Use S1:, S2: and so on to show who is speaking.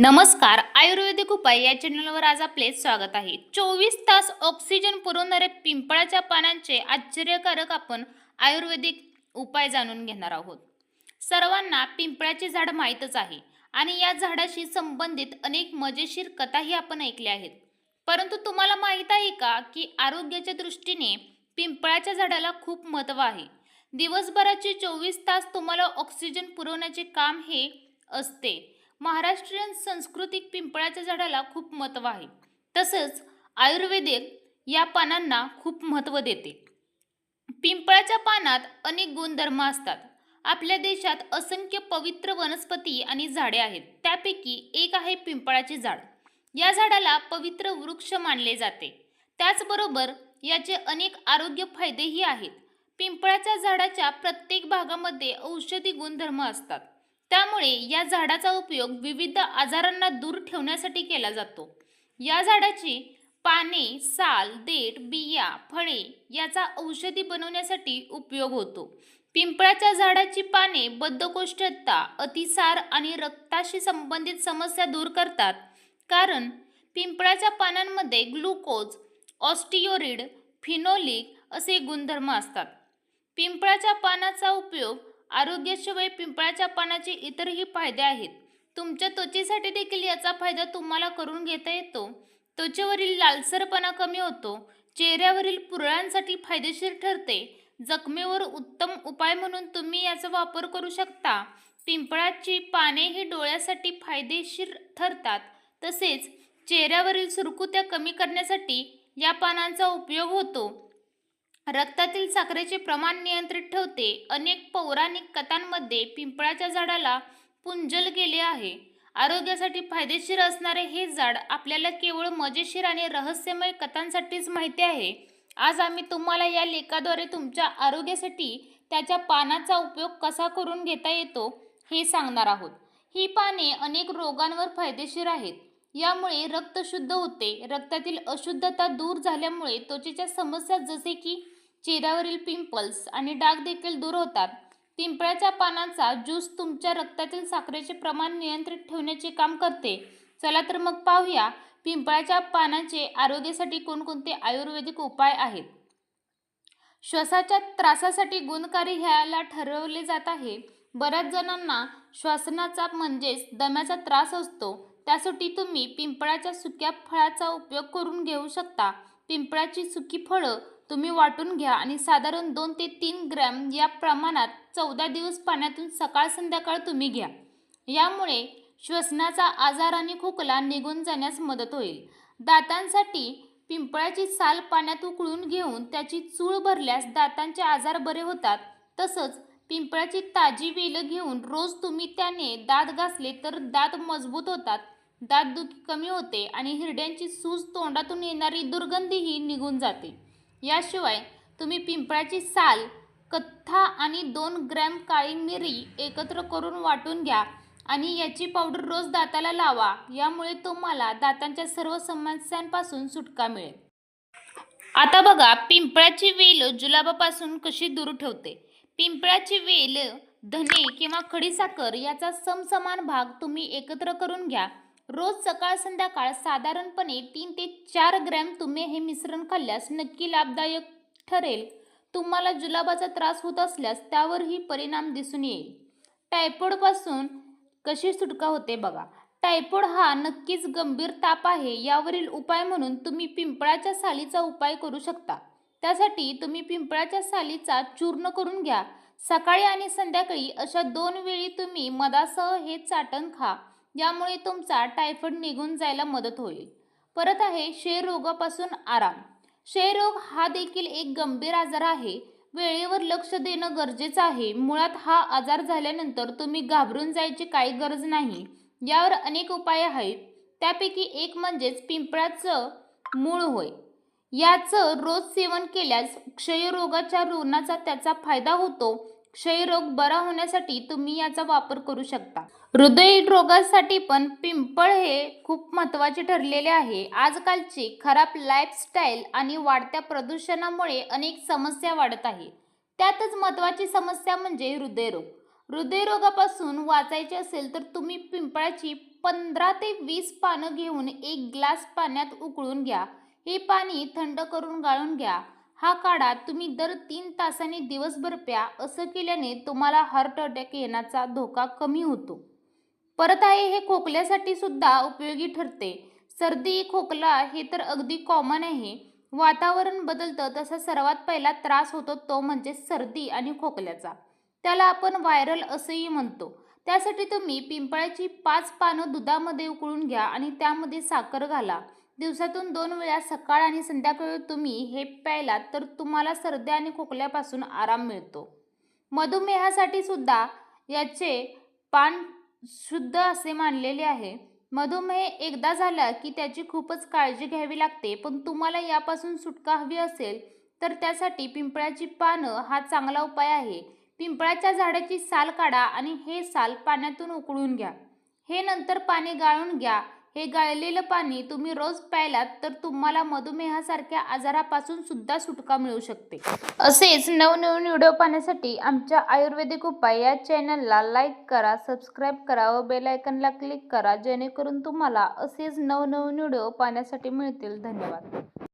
S1: नमस्कार आयुर्वेदिक उपाय या चॅनलवर आज आपले स्वागत आहे. चोवीस तास ऑक्सिजन पुरवणाऱ्या पिंपळाच्या पानांचे आश्चर्यकारक आपण आयुर्वेदिक उपाय जाणून घेणार आहोत. सर्वांना पिंपळाचे झाड माहीतच आहे आणि या झाडाशी संबंधित अनेक मजेशीर कथाही आपण ऐकल्या आहेत. परंतु तुम्हाला माहीत आहे का की आरोग्याच्या दृष्टीने पिंपळाच्या झाडाला खूप महत्त्व आहे? दिवसभराचे चोवीस तास तुम्हाला ऑक्सिजन पुरवण्याचे काम हे असते. महाराष्ट्रीयन संस्कृतिक पिंपळाच्या झाडाला खूप महत्त्व आहे. तसंच आयुर्वेदिक या पानांना खूप महत्त्व देते. पिंपळाच्या पानात अनेक गुणधर्म असतात. आपल्या देशात असंख्य पवित्र वनस्पती आणि झाडे आहेत. त्यापैकी एक आहे पिंपळाचे झाड. या झाडाला पवित्र वृक्ष मानले जाते. त्याचबरोबर याचे अनेक आरोग्य फायदेही आहेत. पिंपळाच्या झाडाच्या प्रत्येक भागामध्ये औषधी गुणधर्म असतात. त्यामुळे या झाडाचा उपयोग विविध आजारांना दूर ठेवण्यासाठी केला जातो. या झाडाची पाने साल देठ बिया फळे याचा औषधी बनवण्यासाठी उपयोग होतो. पिंपळाच्या झाडाची पाने बद्धकोष्ठता अतिसार आणि रक्ताशी संबंधित समस्या दूर करतात. कारण पिंपळाच्या पानांमध्ये ग्लुकोज ऑस्टिओरिड फिनोलिक असे गुणधर्म असतात. पिंपळाच्या पानाचा उपयोग आरोग्याशिवाय पिंपळाच्या पानाचे इतरही फायदे आहेत. तुमच्या त्वचेसाठी देखील याचा फायदा तुम्हाला करून घेता येतो. त्वचेवरील लालसरपणा कमी होतो. चेहऱ्यावरील पुरळांसाठी फायदेशीर ठरते. जखमेवर उत्तम उपाय म्हणून तुम्ही याचा वापर करू शकता. पिंपळाची पाने ही डोळ्यासाठी फायदेशीर ठरतात. तसेच चेहऱ्यावरील सुरकुत्या कमी करण्यासाठी या पानांचा उपयोग होतो. रक्तातील साखरेचे प्रमाण नियंत्रित ठेवते. अनेक पौराणिक कथांमध्ये पिंपळाच्या झाडाला पुंजल गेले आहे. आरोग्यासाठी फायदेशीर असणारे हे झाड आपल्याला केवळ मजेशीर आणि रहस्यमय कथांसाठीच माहिती आहे. आज आम्ही तुम्हाला या लेखाद्वारे तुमच्या आरोग्यासाठी त्याच्या पानाचा उपयोग कसा करून घेता येतो हे सांगणार आहोत. ही पाने अनेक रोगांवर फायदेशीर आहेत. यामुळे रक्त शुद्ध होते. रक्तातील अशुद्धता दूर झाल्यामुळे त्वचेच्या समस्या जसे की चेहऱ्यावरील पिंपल्स आणि डाग देखील दूर होतात. पिंपळाच्या पानांचा ज्यूस तुमच्या रक्तातील साखरेचे प्रमाण नियंत्रित ठेवण्याचे काम करते. चला तर मग पाहूया पिंपळाच्या पानांचे आरोग्यासाठी कोणकोणते आयुर्वेदिक उपाय आहेत. श्वासाच्या त्रासासाठी गुणकारी ह्याला ठरवले जात आहे. बऱ्याच जणांना श्वसनाचा म्हणजेच दम्याचा त्रास असतो. त्यासाठी तुम्ही पिंपळाच्या सुक्या फळाचा उपयोग करून घेऊ शकता. पिंपळाची सुकी फळं तुम्ही वाटून घ्या आणि साधारण दोन ते तीन ग्रॅम या प्रमाणात चौदा दिवस पाण्यातून सकाळ संध्याकाळ तुम्ही घ्या. यामुळे श्वसनाचा आजार आणि खोकला निघून जाण्यास मदत होईल. दातांसाठी पिंपळाची साल पाण्यात उकळून घेऊन त्याची चूळ भरल्यास दातांचे आजार बरे होतात. तसंच पिंपळाची ताजी वेलं घेऊन रोज तुम्ही त्याने दात घासले तर दात मजबूत होतात. दातदुखी कमी होते आणि हिरड्यांची सूज तोंडातून येणारी दुर्गंधीही निघून जाते. याशिवाय तुम्ही पिंपळाची साल कथ्था आणि दोन ग्रॅम काळी मिरी एकत्र करून वाटून घ्या आणि याची पावडर रोज दाताला लावा. यामुळे तुम्हाला दातांच्या सर्व समस्यांपासून सुटका मिळेल. आता बघा पिंपळाची वेल जुलाबापासून कशी दूर ठेवते? पिंपळाची वेल धने किंवा खडीसाखर याचा समसमान भाग तुम्ही एकत्र करून घ्या. रोज सकाळ संध्याकाळ साधारणपणे तीन ते चार ग्रॅम तुम्ही हे मिश्रण खाल्ल्यास नक्की लाभदायक ठरेल. तुम्हाला जुलाबाचा त्रास होत असल्यास त्यावरही परिणाम दिसून येईल. टायफॉइडपासून कशी सुटका होते बघा. टायफॉइड हा नक्कीच गंभीर ताप आहे यावरील उपाय म्हणून तुम्ही पिंपळाच्या सालीचा उपाय करू शकता. त्यासाठी तुम्ही पिंपळाच्या सालीचा चूर्ण करून घ्या. सकाळी आणि संध्याकाळी अशा दोन वेळी तुम्ही मधासह हे चाटण खा. यामुळे तुमचा टायफॉइड निघून जायला मदत होईल. परत आहे क्षयरोगापासून आराम. क्षयरोग हा देखील एक गंभीर आजार आहे. वेळेवर लक्ष देणं गरजेचं आहे. मुळात हा आजार झाल्यानंतर तुम्ही घाबरून जायची काही गरज नाही. यावर अनेक उपाय आहेत. त्यापैकी एक म्हणजेच पिंपळाचं मूळ होय. याचं रोज सेवन केल्यास क्षयरोगाच्या रुग्णाचा त्याचा फायदा होतो. क्षयरोग बरा होण्यासाठी तुम्ही याचा वापर करू शकता. हृदय रोगासाठी पण पिंपळ हे खूप महत्त्वाचे ठरलेले आहे. आजकालची खराब लाईफस्टाईल आणि वाढत्या प्रदूषणामुळे अनेक समस्या वाढत आहेत त्यातच महत्त्वाची समस्या म्हणजे हृदयरोग. हृदयरोगापासून वाचायचे असेल तर तुम्ही पिंपळाची पंधरा ते वीस पानं घेऊन एक ग्लास पाण्यात उकळून घ्या. हे पाणी थंड करून गाळून घ्या. हा काढा तुम्ही दर तीन तासांनी दिवसभर प्या असं केल्याने तुम्हाला हार्ट अटॅक येण्याचा धोका कमी होतो. परत आहे हे खोकल्यासाठी सुद्धा उपयोगी ठरते. सर्दी खोकला हे तर अगदी कॉमन आहे. वातावरण बदलतं तसा सर्वात पहिला त्रास होतो तो म्हणजे सर्दी आणि खोकल्याचा. त्याला आपण व्हायरल असंही म्हणतो. त्यासाठी तुम्ही पिंपळाची पाच पानं दुधामध्ये उकळून घ्या आणि त्यामध्ये साखर घाला. दिवसातून दोन वेळा सकाळ आणि संध्याकाळी तुम्ही हे प्यायलात तर तुम्हाला सर्दी आणि खोकल्यापासून आराम मिळतो. मधुमेहासाठी सुद्धा याचे पान शुद्ध असे मानलेले आहे. मधुमेह एकदा झाला की त्याची खूपच काळजी घ्यावी लागते पण तुम्हाला यापासून सुटका हवी असेल तर त्यासाठी पिंपळाची पानं हा चांगला उपाय आहे. पिंपळाच्या झाडाची साल काढा आणि हे साल पाण्यातून उकळून घ्या. हे नंतर पाणी गाळून घ्या. हे गाळलेलं पाणी तुम्ही रोज प्यायलात तर तुम्हाला मधुमेहासारख्या आजारापासून सुद्धा सुटका मिळू शकते. असेच नवनवीन व्हिडिओ पाहण्यासाठी आमच्या आयुर्वेदिक उपाय या चॅनलला लाईक करा सबस्क्राईब करा व बेलायकनला क्लिक करा जेणेकरून तुम्हाला असेच नवनवीन व्हिडिओ पाहण्यासाठी मिळतील. धन्यवाद.